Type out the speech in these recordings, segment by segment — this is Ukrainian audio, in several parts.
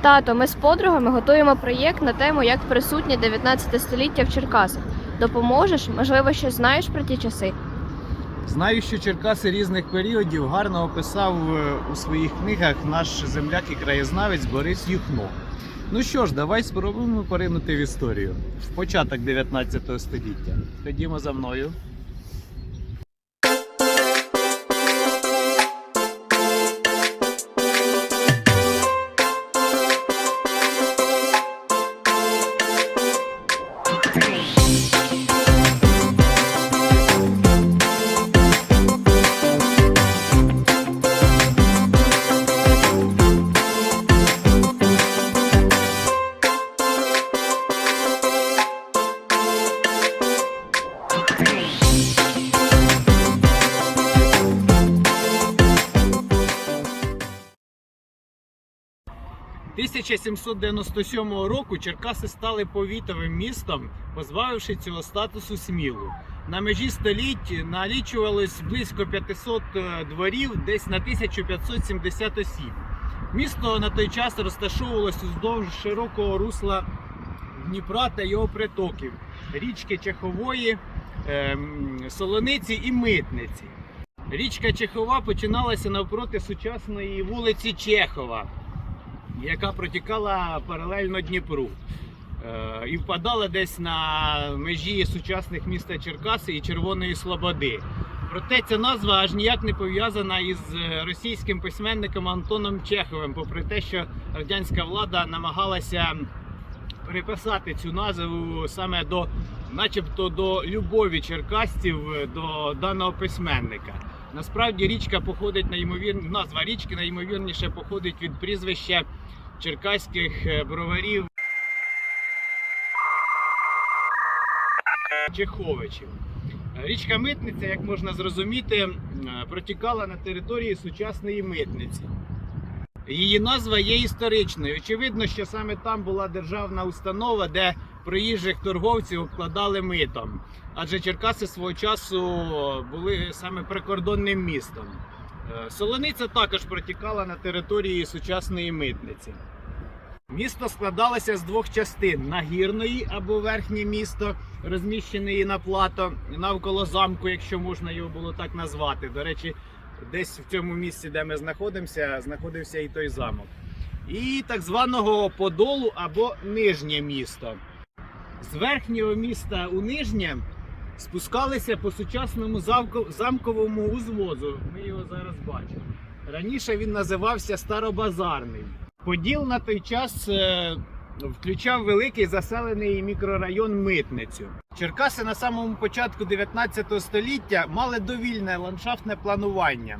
Тато, ми з подругами готуємо проєкт на тему, як присутнє 19 століття в Черкасах. Допоможеш? Можливо, щось знаєш про ті часи? Знаю, що Черкаси різних періодів гарно описав е, у своїх книгах наш земляк і краєзнавець Борис Юхно. Ну що ж, давай спробуємо поринути в історію. В початок 19 століття. Ходімо за мною. – 1797 року Черкаси стали повітовим містом, позбавивши цього статусу смілу. На межі століть налічувалось близько 500 е, дворів, десь на 1570 осіб. Місто на той час розташовувалось уздовж широкого русла Дніпра та його притоків, річки Чехової, ем, Солониці і Митниці. Річка Чехова починалася навпроти сучасної вулиці Чехова, яка протікала паралельно Дніпру. Е, І впадала десь на межі сучасних міста Черкаси і Червоної Слободи. Проте ця назва аж ніяк не пов'язана із е, російським письменником Антоном Чеховим, попри те, що радянська влада намагалася переписати цю назву саме до, начебто, до любові черкастів е, до даного письменника. Насправді річка походить на ймовір... назва річки найімовірніше походить від прізвища черкаських е, броварів Чеховичів. Е, Річка Митниця, як можна зрозуміти, е, протікала на території сучасної митниці. Її назва є історичною. Очевидно, що саме там була державна установа, де проїжджих торговців обкладали митом. Адже Черкаси свого часу були саме прикордонним містом. Е, Солониця також протікала на території сучасної митниці. Місто складалося з двох частин: нагірної або верхнє місто, розміщене на плато навколо замку, якщо можна його було так назвати. До речі, десь в цьому місці, де ми знаходимося, знаходився і той замок. І так званого Подолу або нижнє місто. З верхнього міста у нижнє спускалися по сучасному замковому узвозу. Ми його зараз бачимо. Раніше він називався Старобазарний. Поділ на той час е, включав великий заселений мікрорайон Митницю. Черкаси на самому початку 19 століття мали довільне ландшафтне планування,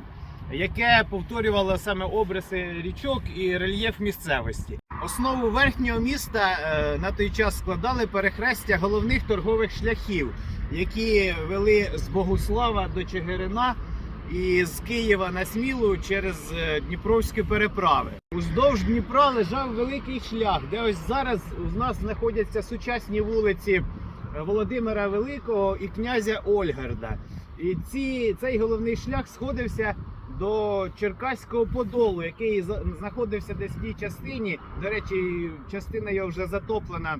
яке повторювало саме обриси річок і рельєф місцевості. Основу верхнього міста е, на той час складали перехрестя головних торгових шляхів, які вели з Богуслава до Чигирина і з Києва на Смілу через е, Дніпровські переправи. Уздовж Дніпра лежав великий шлях, де ось зараз у нас знаходяться сучасні вулиці е, Володимира Великого і князя Ольгарда. І ці, цей головний шлях сходився до Черкаського Подолу, який знаходився десь в тій частині. До речі, частина його вже затоплена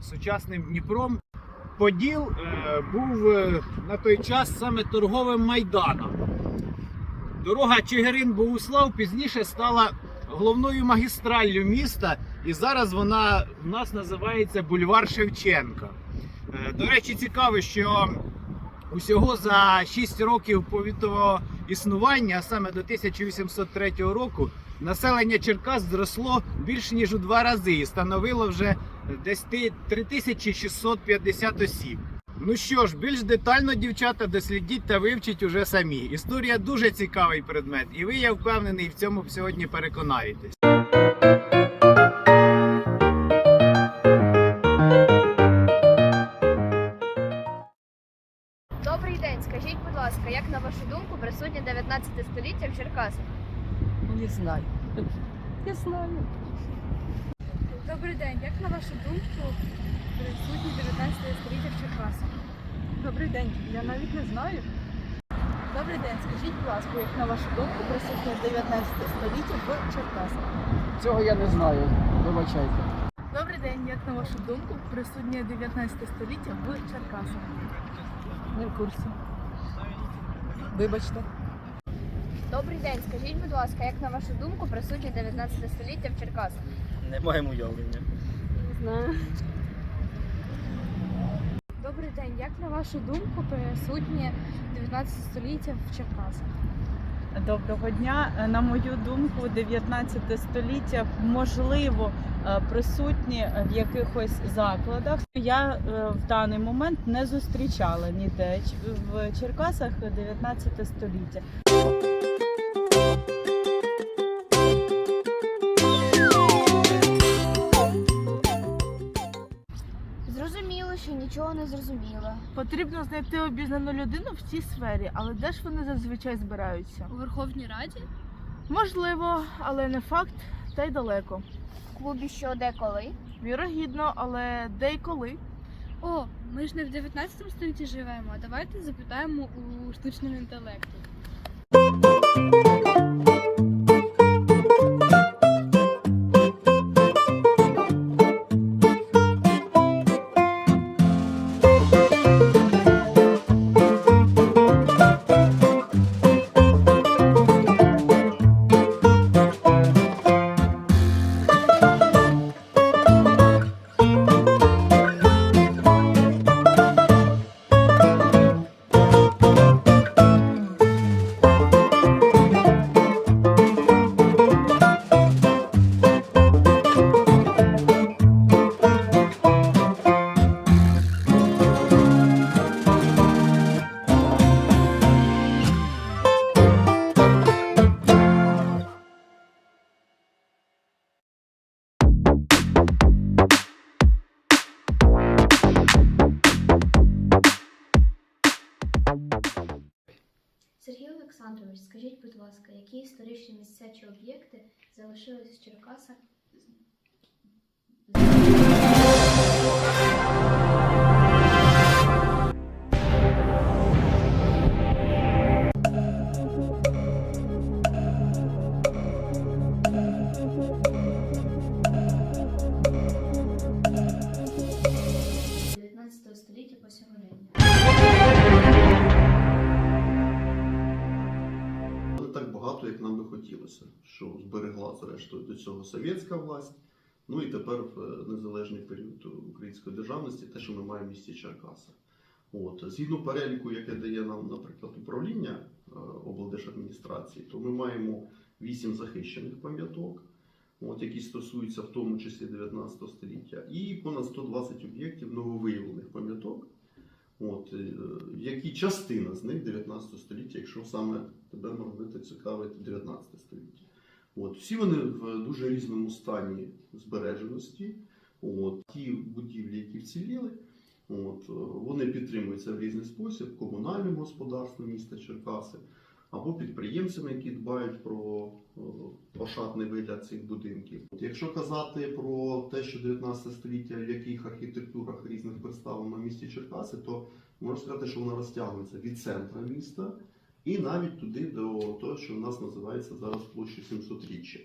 сучасним Дніпром. Поділ е, був е, на той час саме торговим майданом. Дорога Чигирин-Богуслав пізніше стала головною магістраллю міста, і зараз вона в нас називається Бульвар Шевченка. Е, До речі, цікаво, що усього за 6 років повітового існування, а саме до 1803 року, населення Черкас зросло більше ніж у два рази і становило вже десь ти- 3650 осіб. Ну що ж, більш детально, дівчата, дослідіть та вивчіть уже самі. Історія дуже цікавий предмет, і ви, я впевнений, в цьому сьогодні переконаєтесь. Ласка, як на вашу думку присутнє 19 століття в Черкасах? Не знаю. Не знаю. Добрий день. Як на вашу думку присутні 19 століття в Черкасах? Добрий день. Я навіть не знаю. Добрий день, скажіть, будь ласка, як на вашу думку присутнє 19 століття в Черкасах? Цього я не знаю, вибачайте. Добрий день, як на вашу думку присутнє 19 століття в Черкасах? Не в курсі. Вибачте. Добрий день, скажіть, будь ласка, як на вашу думку присутні 19 століття в Черкасах? Не маємо уявлення. Не знаю. Добрий день, як на вашу думку присутнє 19 століття в Черкасах? Доброго дня. Е, На мою думку, 19 століття можливо е, присутні в якихось закладах. Я е, в даний момент не зустрічала ніде в Черкасах 19 століття. Нічого не зрозуміло. Потрібно знайти обізнану людину в цій сфері, але де ж вони зазвичай збираються? У Верховній Раді? Можливо, але не факт, та й далеко. В клубі що де коли? Вірогідно, але де й коли? О, ми ж не в 19 столітті живемо. а Давайте запитаємо у штучному інтелекту. Олександрович, скажіть, будь ласка, які історичні місця чи об'єкти залишились в Черкасах? Що зберегла зрештою до цього совєтська власть. Ну і тепер в е, незалежний період української державності, те, що ми маємо в місті Черкаса. От згідно переліку, яке дає нам, наприклад, управління е, облдержадміністрації, то ми маємо вісім захищених пам'яток, от які стосуються в тому числі 19 століття, і понад 120 об'єктів нововиявлених пам'яток. От, е, які частина з них 19 століття, якщо саме тебе Маргарита цікавить 19 століття. От, всі вони в дуже різному стані збереженості. От, ті будівлі, які вціліли, от, е, вони підтримуються в різний спосіб комунальним господарством міста Черкаси або підприємцями, які дбають про е, ошатний вигляд цих будинків. От, якщо казати про те, що 19 століття в яких архітектурах різних представлено в місті Черкаси, то можна сказати, що вона розтягується від центра міста і навіть туди до того, що в нас називається зараз площа 700-річчя,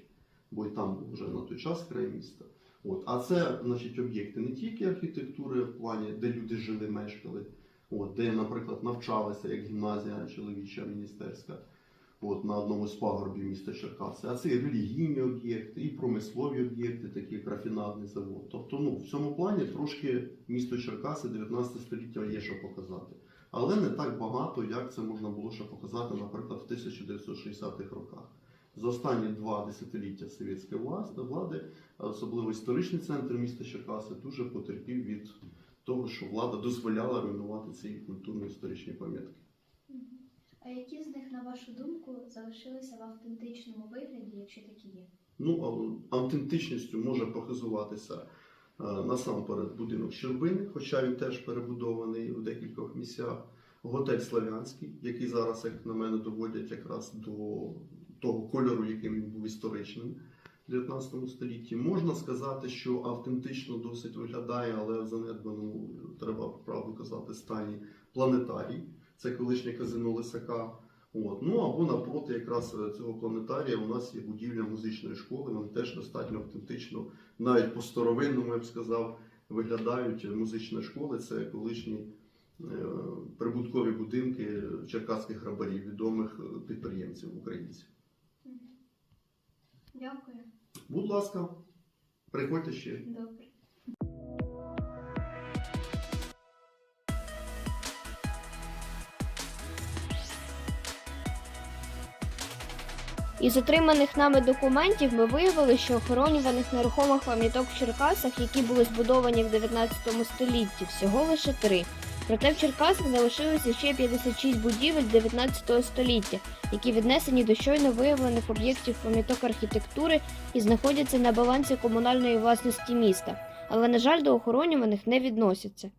бо і там вже на той час край міста. От. А це значить, об'єкти не тільки архітектури в плані, де люди жили, мешкали, от, де, наприклад, навчалися як гімназія чоловіча міністерська от, на одному з пагорбів міста Черкаси, а це і релігійні об'єкти, і промислові об'єкти, такі як рафінадний завод. Тобто, ну, в цьому плані трошки місто Черкаси 19 століття є що показати. Але не так багато, як це можна було ще показати, наприклад, в 1960-х роках. За останні два десятиліття совєтської влади, особливо історичний центр міста Черкаси, дуже потерпів від того, що влада дозволяла руйнувати ці культурно-історичні пам'ятки. А які з них, на вашу думку, залишилися в автентичному вигляді, якщо такі є? Ну, автентичністю може похизуватися насамперед будинок Щербини, хоча він теж перебудований у декількох місцях. Готель Славянський, який зараз, як на мене, доводять якраз до того кольору, яким він був історичним в 19 столітті. Можна сказати, що автентично досить виглядає, але в занедбаному, треба правду казати, стані планетарій. Це колишнє казино Лисака. От. Ну або напроти якраз е, цього планетарія у нас є будівля музичної школи. Вони теж достатньо автентично, навіть по старовинному, я б сказав, виглядають. Музична школа це колишні е, прибуткові будинки черкаських грабарів, відомих е, підприємців українців. Дякую. Будь ласка, приходьте ще. Добре. Із отриманих нами документів ми виявили, що охоронюваних нерухомих пам'яток в Черкасах, які були збудовані в 19 столітті, всього лише три. Проте в Черкасах залишилося ще 56 будівель 19 століття, які віднесені до щойно виявлених об'єктів пам'яток архітектури і знаходяться на балансі комунальної власності міста, але, на жаль, до охоронюваних не відносяться.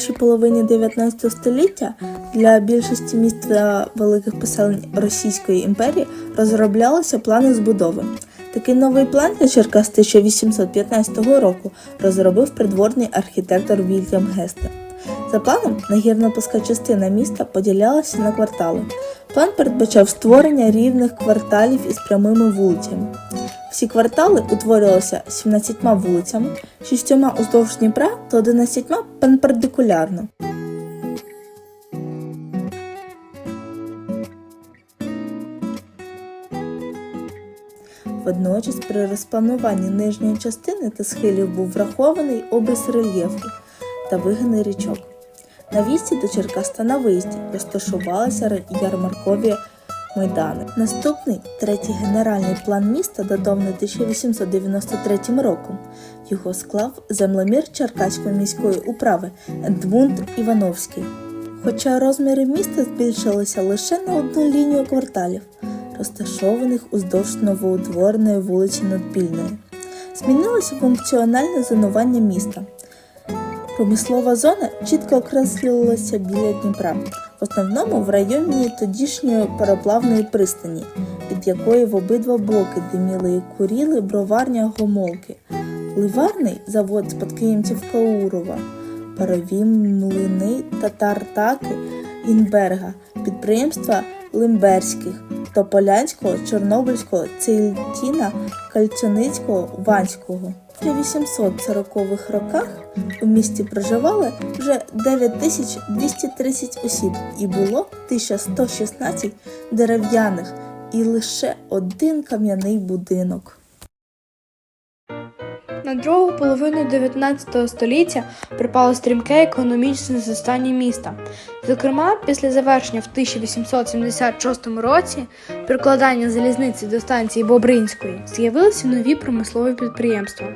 Першій половині 19 століття для більшості міст та великих поселень Російської імперії розроблялися плани збудови. Такий новий план для Черкас 1815 року розробив придворний архітектор Вільям Гестер. За планом, нагірно-пуска частина міста поділялася на квартали. План передбачав створення рівних кварталів із прямими вулицями. Всі квартали утворювалися 17 вулицями, 6 уздовж Дніпра та 11 перпендикулярно. Водночас при розплануванні нижньої частини та схилів був врахований образ рельєфу та вигини річок. На в'їзді до Черкас на виїзді розташувалися ярмаркові майдани. Наступний третій генеральний план міста датований 1893 роком. Його склав землемір Черкаської міської управи Едмунд Івановський. Хоча розміри міста збільшилися лише на одну лінію кварталів, розташованих уздовж новоутвореної вулиці Надбільної. Змінилося функціональне зонування міста. Промислова зона чітко окреслювалася біля Дніпра, в основному в районі тодішньої пароплавної пристані, від якої в обидва боки диміли і куріли броварня гомолки, ливарний завод спадкоємців Каурова, парові млини татартаки Інберга, підприємства Лимберських, Тополянського, Чорнобильського, Цильтіна, Кальцюницького, Ванського. У 840-х роках у місті проживали вже 9230 осіб і було 1116 дерев'яних і лише один кам'яний будинок. На другу половину 19 століття припало стрімке економічне зростання міста. Зокрема, після завершення в 1876 році прикладання залізниці до станції Бобринської з'явилися нові промислові підприємства.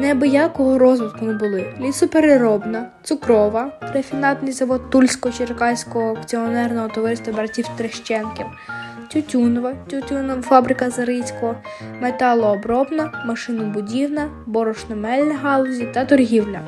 Неабиякого розвитку не були лісопереробна, цукрова, рафінатний завод Тульсько-Черкаського акціонерного товариства братів Трещенків, тютюнова, тютюнова фабрика Зарицького, металообробна, машинобудівна, борошномельна галузі та торгівля.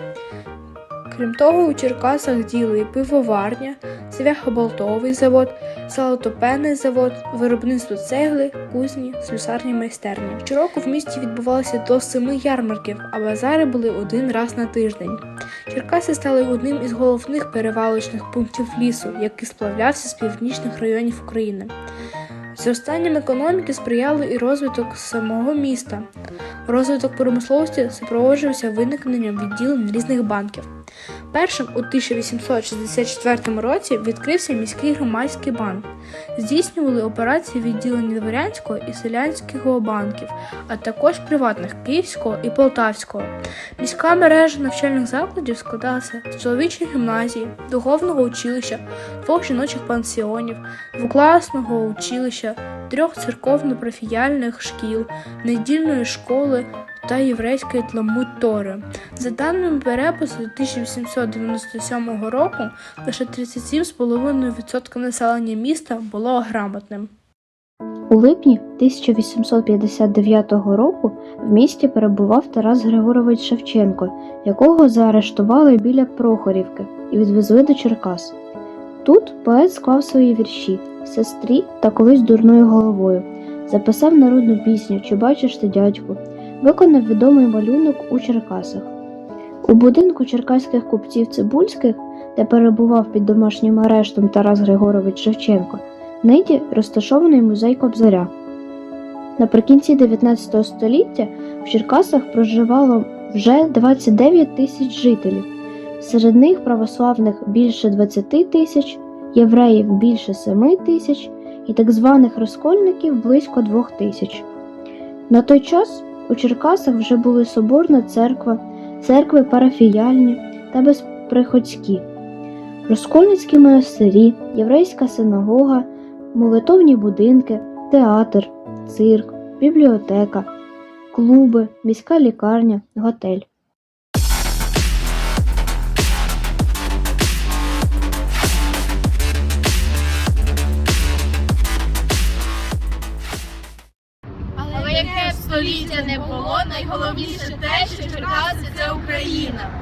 Крім того, у Черкасах діяли і пивоварня, цвяхоболтовий завод, салотопенний завод, виробництво цегли, кузні, слюсарні майстерні. Щороку в місті відбувалося до семи ярмарків, а базари були один раз на тиждень. Черкаси стали одним із головних перевалочних пунктів лісу, який сплавлявся з північних районів України. Зростанням економіки сприяли і розвиток самого міста. Розвиток промисловості супроводжувався виникненням відділень різних банків. Першим у 1864 році відкрився міський громадський банк. Здійснювали операції відділення дворянського і селянського банків, а також приватних Київського і Полтавського. Міська мережа навчальних закладів складалася з чоловічої гімназії, духовного училища, двох жіночих пансіонів, двокласного училища, трьох церковно-профіяльних шкіл, недільної школи та єврейської Тламут Тори. За даними перепису 1897 року, лише 37,5% населення міста було грамотним. У липні 1859 року в місті перебував Тарас Григорович Шевченко, якого заарештували біля Прохорівки і відвезли до Черкас. Тут поет склав свої вірші сестрі та колись дурною головою, записав народну пісню Чи бачиш ти дядьку, виконав відомий малюнок у Черкасах. У будинку черкаських купців Цибульських, де перебував під домашнім арештом Тарас Григорович Шевченко, нині розташований музей Кобзаря. Наприкінці 19 століття в Черкасах проживало вже 29 тисяч жителів. Серед них православних більше 20 тисяч, євреїв більше 7 тисяч і так званих розкольників близько 2 тисяч. На той час у Черкасах вже були Соборна церква, церкви парафіяльні та безприходські, розкольницькі монастирі, єврейська синагога, молитовні будинки, театр, цирк, бібліотека, клуби, міська лікарня, готель. Україна.